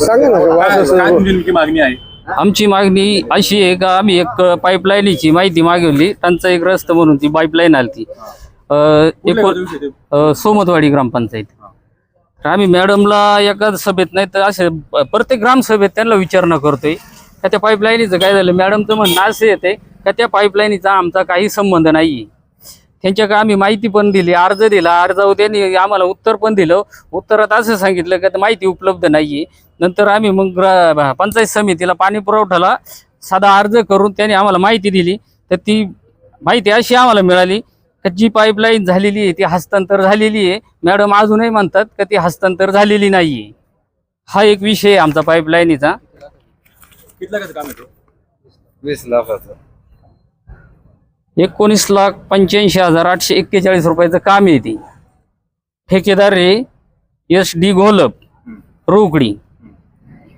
सांगा ना का काय असं काय असं- तुमची नेमकी मागणी आहे? आमची मागणी अशी आहे का आम्ही एक पाईपलाईनीची माहिती मागवली. टंचाईग्रस्त म्हणून ती पाईपलाईन आली ती दिवशी ते? सोमतवाडी ग्रामपंचायत. तर आम्ही मॅडमला एका सभेत नाही तर असे प- प्रत्येक ग्रामसभेत त्यांना विचारणा करतोय. का त्या पाईपलाईनीचं काय झालं? मॅडमचं म्हणणं असं येते का त्या पाईपलाईनीचा आमचा काही संबंध नाही त्यांच्याकडे आम्ही माहिती पण दिली अर्ज दिला अर्जावर त्यांनी आम्हाला उत्तर पण दिलं. उत्तरात असं सांगितलं का माहिती उपलब्ध नाहीये. नंतर आम्ही मग पंचायत समितीला पाणी पुरवठ्याला साधा अर्ज करून त्यांनी आम्हाला माहिती दिली. तर ती माहिती अशी आम्हाला मिळाली का जी पाईपलाईन झालेली आहे ती हस्तांतर झालेली आहे. मॅडम अजूनही म्हणतात का ती हस्तांतर झालेली नाहीये. हा एक विषय आहे आमचा पाईपलाईनीचा? वीस लाखाचं. एकोणीस लाख पंच्याऐंशी हजार आठशे एक्केचाळीस रुपयाचं काम आहे ते ठेकेदार रे एस डी घोलप रोकडी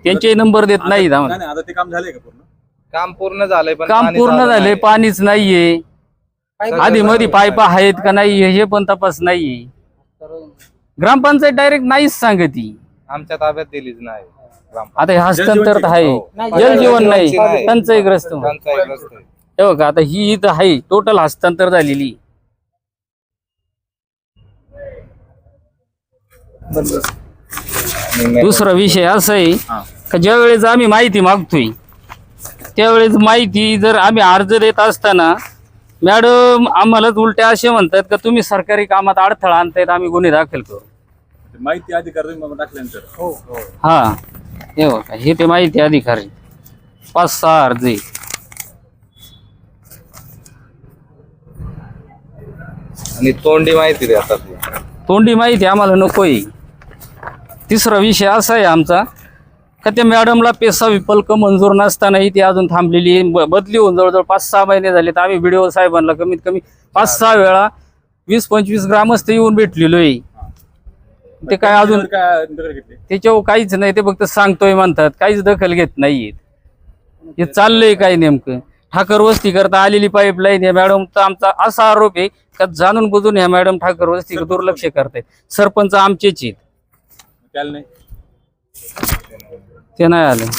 त्यांचे नंबर देत नाही आम्हाला नाही, आता ते काम झालंय का पूर्ण काम पूर्ण झालंय पण काम पाणी पूर्ण झालं झाले नाही. पाणीच नाहीये आधी मध्ये झालं. पाईप आहेत का नाही हे पण तपास नाहीये ग्रामपंचायत डायरेक्ट नाहीच सांगती आमच्या ताब्यात दिलीच नाही ग्रामपंचायत. आता हे हस्तांतर तर आहे हो. जलजीवन नाही नाही. टंचाईग्रस्त टंचाईग्रस्त आहे. हे बघा आता ही इथं आहे टोटल हस्तांतर झालेली. दुसरा विषय असा आहे. का ज्या वेळेस आम्ही माहिती मागतोय त्यावेळेस माहिती जर आम्ही अर्ज देत असताना मॅडम आम्हालाच उलट्या असे म्हणतात का तुम्ही सरकारी कामात अडथळा आणतायत आम्ही गुन्हे दाखल करू. माहिती अधिकार टाकल्यानंतर. हा. हे बघा हे ते माहिती अधिकारी पाच सहा अर्ज आणि तोंडी माहिती देतात तोंडी माहिती आम्हाला नकोय. तिसरा विषय असा आहे आमचा का त्या मॅडमला पेसा विपल्क मंजूर नसतानाही ती अजून थांबलेली आहे. बदली होऊन जवळजवळ पाच सहा महिने झाले तर आम्ही व्हिडिओ साहेबांना कमीत कमी पाच सहा वेळा वीस पंचवीस ग्रामस्थ येऊन भेटलेलो आहे ते काय अजून त्याच्यावर काय दखल घेतली? त्याच्यावर काहीच नाही ते फक्त सांगतोय म्हणतात काहीच दखल घेत नाहीयेत. हे चाललंय काय नेमकं? ठाकर वस्ती करता आलेली पाईपलाईन या मॅडमचा आमचा असा आरोप आहे का जाणून बुजून ह्या मॅडम ठाकर वस्ती दुर्लक्ष करतायत. सरपंच आमचेच आहेत. नाही. ते नाही आलं.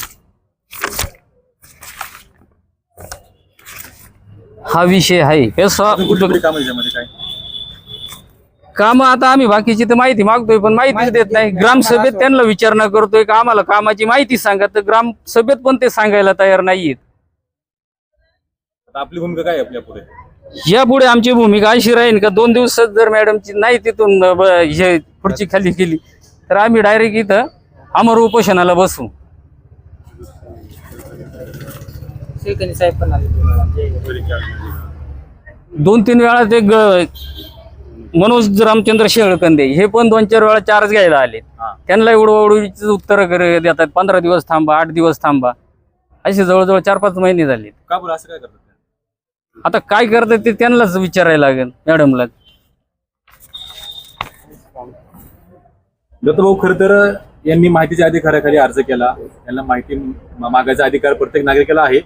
हा विषय आहे. हे कुठली कामं आता आम्ही बाकीची तर माहिती मागतोय पण माहितीच देत नाही. ग्रामसभेत त्यांना विचारणा करतोय का? आम्हाला कामाची माहिती सांगा. तर ग्रामसभेत पण ते सांगायला तयार नाहीयेत. आपली भूमिका काय आहे आपल्या पुढे? यापुढे आमची भूमिका अशी राहील का दोन दिवसात जर मॅडमची नाही तिथून ब- हे खुर्ची खाली केली तर आम्ही डायरेक्ट इथं अमर उपोषणाला बसू. दोन तीन वेळा ते ग- मनोज रामचंद्र शेळकंदे हे पण दोन चार वेळा चार्ज घ्यायला आले. हा. त्यांना एवढं उत्तर देतात पंधरा दिवस थांबा आठ दिवस थांबा. असे जवळजवळ चार पाच महिने झाले. का बरं? असं काय करतात? आता काय करतात ते त्यांनाच विचारायला लागेल मॅडमला. दत्तभाऊ खरं तर यांनी माहितीच्या अधिकाराखाली अर्ज केला. यांना माहिती मागायचा अधिकार प्रत्येक नागरिकाला आहे.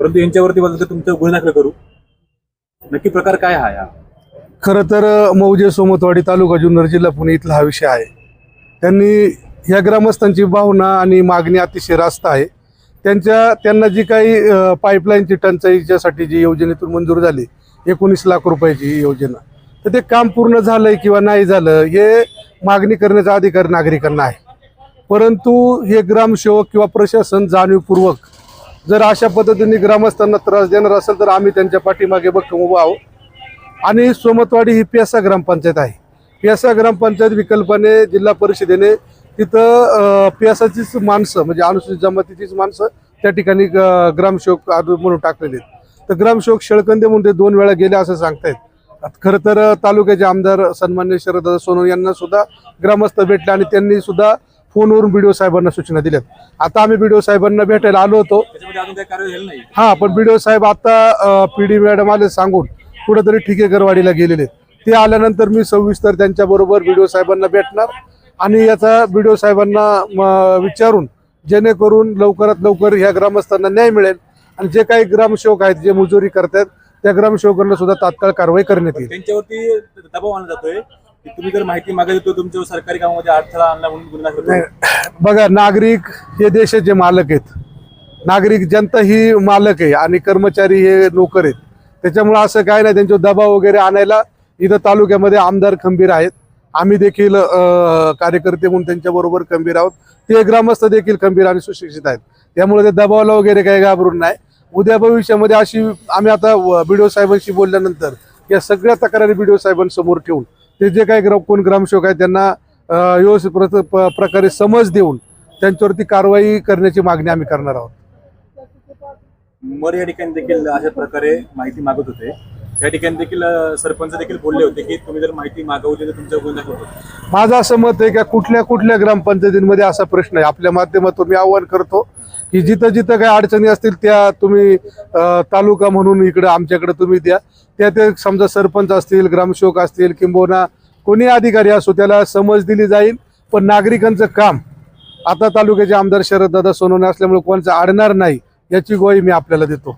परंतु यांच्यावरती बोलतो तुमचं गुन्हा दाखल करू. नक्की प्रकार काय हा या? खरं तर मौजे सोमतवाडी तालुका जुन्नर जिल्हा पुणे इथला हा विषय आहे. त्यांनी ह्या ग्रामस्थांची भावना आणि मागणी अतिशय रास्त आहे. त्यांच्या त्यांना जी काही पाईपलाईनची टंचाईच्यासाठी जी योजनेतून मंजूर झाली एकोणीस लाख रुपयाची ही योजना तर ते काम पूर्ण झालंय किंवा नाही झालं हे मागणी करण्याचा अधिकार नागरिकांना आहे. परंतु हे ग्रामसेवक किंवा प्रशासन जाणीवपूर्वक जर अशा पद्धतीने ग्रामस्थांना त्रास देणार असेल तर आम्ही त्यांच्या पाठीमागे भक्कम उभं आहोत. आणि सोमतवाडी ही पियासा ग्रामपंचायत आहे. पियासा ग्रामपंचायत विकल्पाने जिल्हा परिषदेने तिथं पियासाचीच माणसं म्हणजे अनुसूचित जमातीचीच माणसं त्या ठिकाणी ग्रामसेवक म्हणून टाकलेले आहेत. तर ग्रामसेवक शेळकंदे म्हणून ते दोन वेळा गेले असं सांगतायत. खरं तर तालुक्याचे आमदार सन्मान्य शरद सोनवणे यांना सुद्धा ग्रामस्थ भेटले आणि त्यांनी सुद्धा फोनवरून बीडीओ साहेबांना सूचना दिल्यात. आता आम्ही बीडीओ साहेबांना भेटायला आलो होतो. हा पण बीडीओ साहेब आता पी डी मॅडम आले सांगून कुठेतरी ठिकेकरवाडीला गेलेले ते आल्यानंतर मी सविस्तर त्यांच्या बरोबर बीडीओ साहेबांना भेटणार. आणि याचा बीडीओ साहेबांना म, विचारून जेणेकरून लवकरात लवकर ह्या ग्रामस्थांना न्याय मिळेल. आणि जे काही ग्रामसेवक आहेत जे मजुरी करतात त्या ग्रामसेवकांना सुद्धा तात्काळ कारवाई करण्यात येईल. त्यांच्यावरती दबाव आणला जातोय. तुम्ही जर माहिती मागत होतो तुमच्या सरकारी कामामध्ये अडथळा आणला म्हणून गुन्हा. बघा नागरिक हे देशाचे मालक आहेत. नागरिक जनता ही मालक आहे आणि कर्मचारी हे नोकर आहेत. त्याच्यामुळे असं काय नाही त्यांच्यावर दबाव वगैरे आणायला इथं तालुक्यामध्ये आमदार खंबीर आहेत. आम्ही देखील कार्यकर्ते म्हणून त्यांच्याबरोबर खंबीर आहोत. ते ग्रामस्थ देखील खंबीर आणि सुशिक्षित आहेत. त्यामुळे ते दबावाला वगैरे काही घाबरून नाही. उद्या भविष्यामध्ये अशी आम्ही आता बीडीओ साहेबांशी बोलल्यानंतर या सगळ्या तक्रारी बीडीओ साहेबांसमोर ठेवून ते जे काही ग्राम कोण ग्रामसेवक आहेत त्यांना व्यवस्थित प्रकारे समज देऊन त्यांच्यावरती कारवाई करण्याची मागणी आम्ही करणार आहोत. मर या ठिकाणी देखील अशा प्रकारे माहिती मागत होते. या ठिकाणी देखील सरपंच देखील बोलले होते की तुम्ही जर माहिती मागवली तर तुमचा गुन्हा होतो. माझं असं मत आहे की कुठल्या कुठल्या ग्रामपंचायतींमध्ये असा प्रश्न आहे. आपल्या माध्यमातून मी आव्हान करतो की जिथं जिथं काही अडचणी असतील त्या तुम्ही तालुका म्हणून इकडं आमच्याकडे तुम्ही द्या. त्या ते समजा सरपंच असतील ग्रामसेवक असतील किंबहुना कोणी अधिकारी असो त्याला समज दिली जाईल. पण नागरिकांचं काम आता तालुक्याचे आमदार शरददादा सोनवणे असल्यामुळे कोणाचं अडणार नाही याची ग्वाही मी आपल्याला देतो.